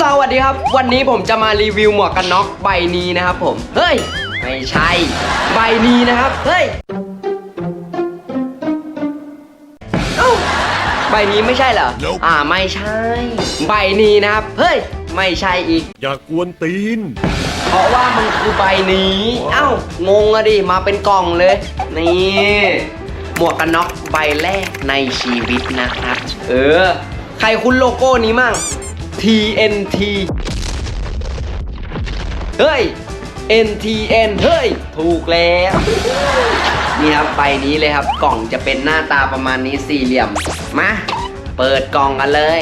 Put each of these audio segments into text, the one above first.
สวัสดีครับ วันนี้ผมจะมารีวิวหมวกกันน็อกใบนี้นะครับผม เฮ้ย ไม่ใช่ ใบนี้นะครับ เฮ้ยเอ้าใบนี้ไม่ใช่เหรอ Nope อ่าไม่ใช่ ใบนี้นะครับ เฮ้ย ไม่ใช่อีก อย่ากวนตีน เพราะว่ามันคือใบนี้ เอ้า งงอะดิ มาเป็นกล่องเลย นี่ หมวกกันน็อกใบแรกในชีวิตนะครับ เออ ใครคุ้นโลโก้นี้มั่ง TNT เฮ้ย NTN เฮ้ย ถูกแล้ว นี่ครับใบนี้เลยครับ กล่องจะเป็นหน้าตาประมาณนี้สี่เหลี่ยม มา เปิดกล่องกันเลย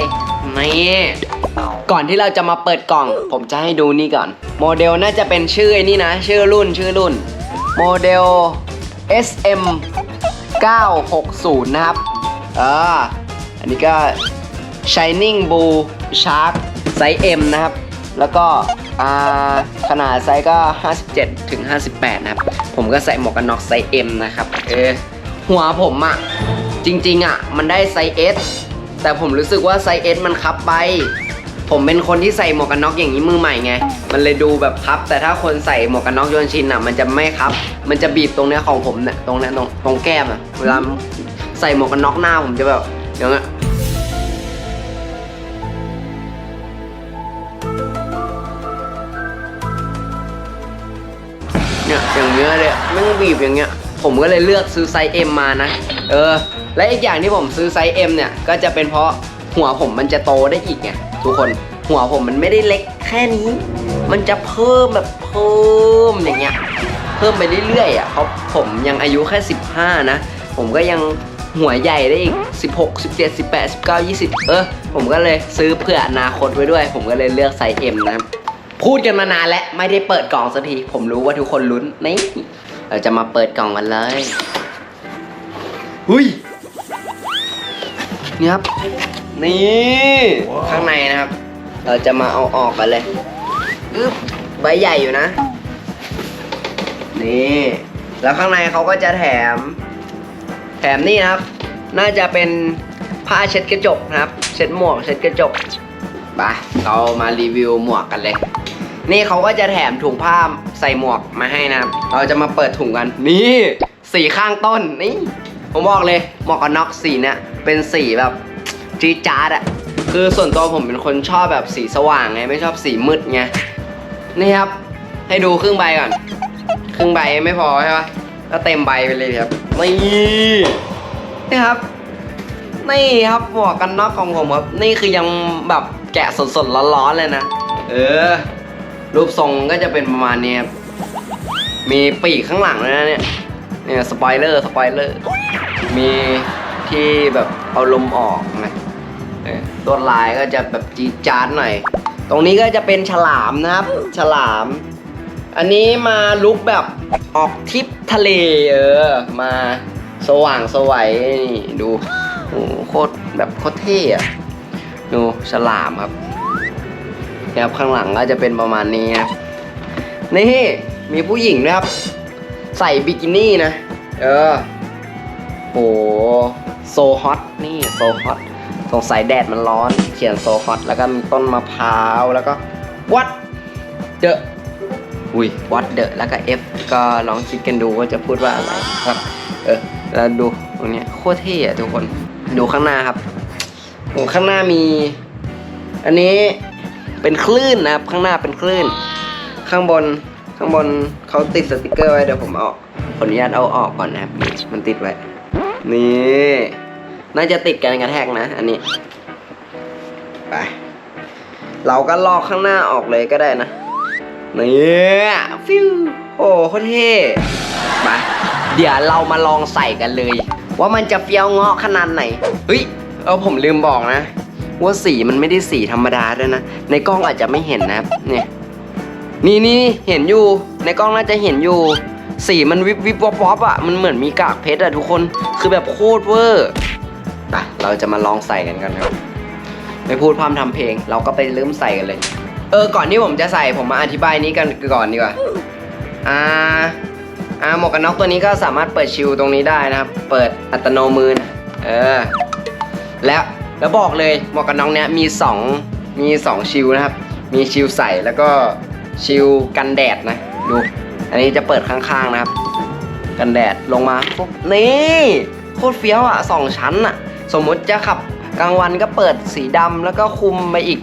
นี่ก่อนที่เราจะมาเปิดกล่อง ผมจะให้ดูนี่ก่อน โมเดลน่าจะเป็นชื่อไอ้นี่นะ ชื่อรุ่นชื่อรุ่น โมเดล SM 960 นะครับ เออ อันนี้ก็ Shining Blue Shark ไซส์ M นะครับ แล้วก็ขนาดไซส์ก็ 57ถึง58 นะครับ ผมก็ใส่หมวกกันน็อกไซส์ M นะครับ เออ หัวผมอะจริงๆอะมันได้ไซส์ S แต่ผมรู้สึกว่าไซส์ S มันคับไป ผมเป็นคนที่ใส่หมวกกันน็อกอย่างนี้มือใหม่ไง มันเลยดูแบบคับ แต่ถ้าคนใส่หมวกกันน็อกโยนชินอะ มันจะไม่คับ มันจะบีบตรงเนี้ยของผมเนี่ย ตรงเนี้ยตรงตรงแก้มอะ เวลาใส่หมวกกันน็อกหน้าผมจะแบบอย่างเงี้ย อย่างเงี้ยเลยแม่งบีบอย่างเงี้ย ผมก็เลยเลือกซื้อไซส์ M มานะ เออ และอีกอย่างที่ผมซื้อไซส์ M เนี่ย ก็จะเป็นเพราะหัวผมมันจะโตได้อีกไงทุกคน หัวผมมันไม่ได้เล็กแค่นี้ มันจะเพิ่มแบบเพิ่มอย่างเงี้ย เพิ่มไปเรื่อยๆอะ เพราะผมยังอายุแค่ 15 นะ ผมก็ยังหัวใหญ่ได้อีก 16 17 18 19 20 เออ ผมก็เลยซื้อเพื่ออนาคตไว้ด้วย ผมก็เลยเลือกไซส์ M นะครับ พูดกันมานานแล้วไม่ได้เปิดกล่องสักที ผมรู้ว่าทุกคนลุ้นนี่เราจะมาเปิดกล่องกันเลยหุยนี่ครับ นี่ ข้างในนะครับ เราจะมาเอาออกกันเลยอึ๊บใบใหญ่อยู่นะ นี่ แล้วข้างในเขาก็จะแถม แถมนี่นะครับ น่าจะเป็นผ้าเช็ดกระจกนะครับ เช็ดหมวก เช็ดกระจกไปเรามารีวิวหมวกกันเลย นี่เขาก็จะแถมถุงผ้าใส่หมวกมาให้นะครับ เราจะมาเปิดถุงกัน นี่สีข้างต้นนี่ผมบอกเลยหมวกกันน็อกสีเนี่ยเป็นสีแบบจี๊ดจ๊าดอะคือส่วนตัวผมเป็นคนชอบแบบสีสว่างไงไม่ชอบสีมืดไงนี่ครับ ให้ดูครึ่งใบก่อน ครึ่งใบไม่พอใช่ปะก็เต็มใบไปเลยครับนี่นี่ครับนี่ครับหมวกกันน็อกของผมครับนี่คือยังแบบแกะสดๆร้อนๆเลยนะ เออ รูปทรงก็จะเป็นประมาณนี้ครับมีปีกข้างหลังด้วยนะเนี่ยเนี่ยสปอยเลอร์สปอยเลอร์มีที่แบบเอาลมออกนะเออตัวลายก็จะแบบจีดจาดหน่อย ตรงนี้ก็จะเป็นฉลามนะครับ ฉลาม อันนี้มาลุกแบบออกทริปทะเลเออ มาสว่างสวัยนี่ดูโอ้โหโคตรแบบโคตรเท่อะดูฉลามครับ นะครับข้างหลังก็จะเป็นประมาณนี้นะนี่มีผู้หญิงด้วยครับ ใส่บิกินี่นะ เออโหโซฮอตนี่โซฮอตสงสัยแดดมันร้อน เขียนโซฮอตแล้วก็มีต้นมะพร้าวแล้วก็วัดเดอะอุ้ยวัดเดอะแล้วก็ F ก็ลองคิดกันดูว่าจะพูดว่าอะไรครับ เออแล้วดูตรงนี้โคตรเท่อะทุกคนดูข้างหน้าครับโอ้ข้างหน้ามี อันนี้ เป็นคลื่นนะครับ ข้างหน้าเป็นคลื่น ข้างบนข้างบนเขาติดสติกเกอร์ไว้เดี๋ยวผมเอาขออนุญาตเอาออกก่อนนะครับมันติดไว้นี่น่าจะติดกันกระแทกนะ อันนี้ไปเราก็ลอกข้างหน้าออกเลยก็ได้นะนี่ฟิวโอ้โคตรเท่ไปเดี๋ยวเรามาลองใส่กันเลย ว่ามันจะเฟี้ยวเงาะขนาดไหนเฮ้ยเออผมลืมบอกนะ ว่าสีมันไม่ได้สีธรรมดาด้วยนะ ในกล้องอาจจะไม่เห็นนะครับ เนี่ย นี่นี่เห็นอยู่ ในกล้องน่าจะเห็นอยู่ สีมันวิบวิบวบวอบอะ มันเหมือนมีกากเพชรอะทุกคน คือแบบโคตรเวอร์ไปเราจะมาลองใส่กันกันครับ ไม่พูดพร่ำทำเพลง เราก็ไปเริ่มใส่กันเลย เออ ก่อนที่ผมจะใส่ผมมาอธิบายนี้กันก่อนดีกว่า อ่า อ่า หมวกกันน็อกตัวนี้ก็สามารถเปิดชิลตรงนี้ได้นะครับ เปิดอัตโนมือนะเออ แล้ว แล้วบอกเลยหมวกกันน็อกเนี้ยมีสองมี 2 ชิลนะครับ มีชิลใส่แล้วก็ชิลกันแดดนะ ดู อันนี้จะเปิดข้างๆนะครับ กันแดดลงมาปุ๊บนี่โคตรเฟี้ยวอะสองชั้นอะ สมมุติจะขับกลางวันก็เปิดสีดำแล้วก็คุมไปอีก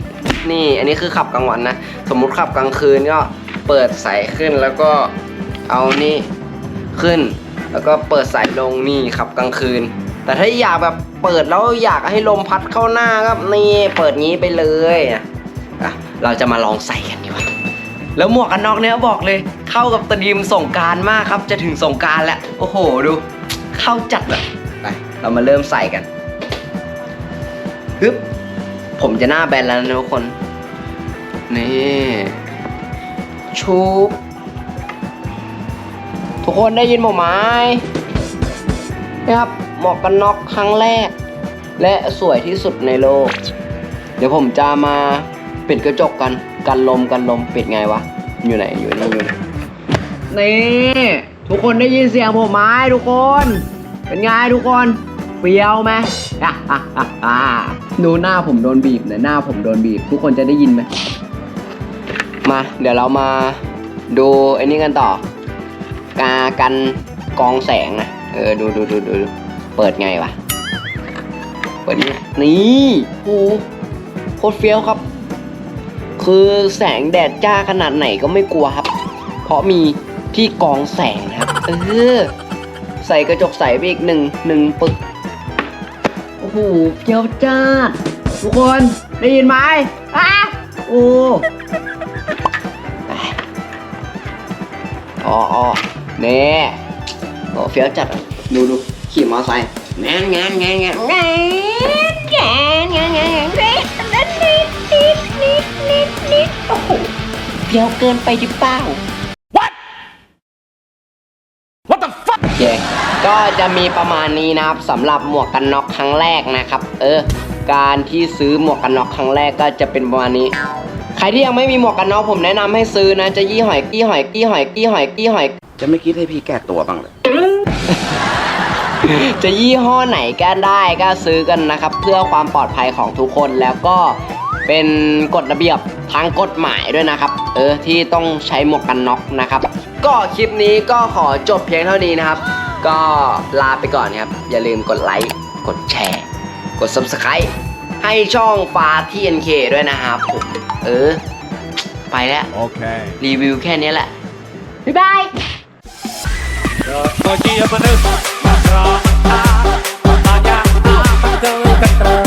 นี่ อันนี้คือขับกลางวันนะ สมมุติขับกลางคืนก็เปิดใสขึ้นแล้วก็เอานี่ขึ้น แล้วก็เปิดสายลงนี่ขับกลางคืน แต่ถ้าอยากแบบเปิดแล้วอยากให้ลมพัดเข้าหน้าก็นี่เปิดงี้ไปเลยอะเราจะมาลองใส่กันดีกว่าแล้วหมวกกันน็อกเนี้ยบอกเลย เข้ากับตรีมส่งการมากครับ จะถึงส่งการแล้วโอ้โหดู เข้าจัดอะไปเรามาเริ่มใส่กันฮึบผมจะหน้าแบนแล้วนะทุกคน นี่ชูบทุกคนได้ยินผมไหมนี่ครับ หมวกกันน็อกครั้งแรก และสวยที่สุดในโลก เดี๋ยวผมจะมาปิดกระจกกัน กันลมกันลมปิดไงวะ อยู่ไหนอยู่นี่อยู่ไหนนี่ ทุกคนได้ยินเสียงผมไหมทุกคน เป็นไงทุกคนเฟี้ยวไหมอะอะอะอะดูหน้าผมโดนบีบนะหน้าผมโดนบีบ ทุกคนจะได้ยินไหมมา เดี๋ยวเรามาดูไอ้นี่กันต่อ กากันกองแสงนะ เออ ดูดูดูดูดู เปิดไงวะ เปิดนี่นี่โอ้โหโคตรเฟี้ยวครับ คือแสงแดดจ้าขนาดไหนก็ไม่กลัวครับ เพราะมีที่กองแสงนะครับ เออ ใส่กระจกใสไปอีกหนึ่งหนึ่งปึก โอ้โหเฟี้ยวจ้าทุกคนได้ยินไหมอ้าโอ้อ๋อเน่โอ้เฟี้ยวจัดดูดู ขี่มอไซค์งานงานงานงานงานงานงานงานงานนิดนิดนิดนิดนิดนิดโอ้โหเฟี้ยวเกินไปหรือเปล่า What the fuck? โอเคก็จะมีประมาณนี้นะครับสำหรับหมวกกันน็อกครั้งแรกนะครับ เออ การที่ซื้อหมวกกันน็อกครั้งแรกก็จะเป็นประมาณนี้ใครที่ยังไม่มีหมวกกันน็อกผมแนะนำให้ซื้อนะจะยี่หอยกี้หอยกี้หอยกี้หอยกี้หอยจะไม่คิดให้พี่แก้ตัวบ้างเลย จะยี่ห้อไหนก็ได้ก็ซื้อกันนะครับ เพื่อความปลอดภัยของทุกคนแล้วก็เป็นกฎระเบียบทางกฎหมายด้วยนะครับ เออที่ต้องใช้หมวกกันน็อกนะครับ ก็คลิปนี้ก็ขอจบเพียงเท่านี้นะครับ ก็ลาไปก่อนครับ อย่าลืมกดไลค์กดแชร์ กด subscribe ให้ช่องฟ้าที่ NK ด้วยนะครับผมเออ ไปแล้ว Okay. รีวิวแค่นี้แหละ บ๊ายบาย Bagi apa ni? Matra, Petra, Petra, Petra, Petra, Petra,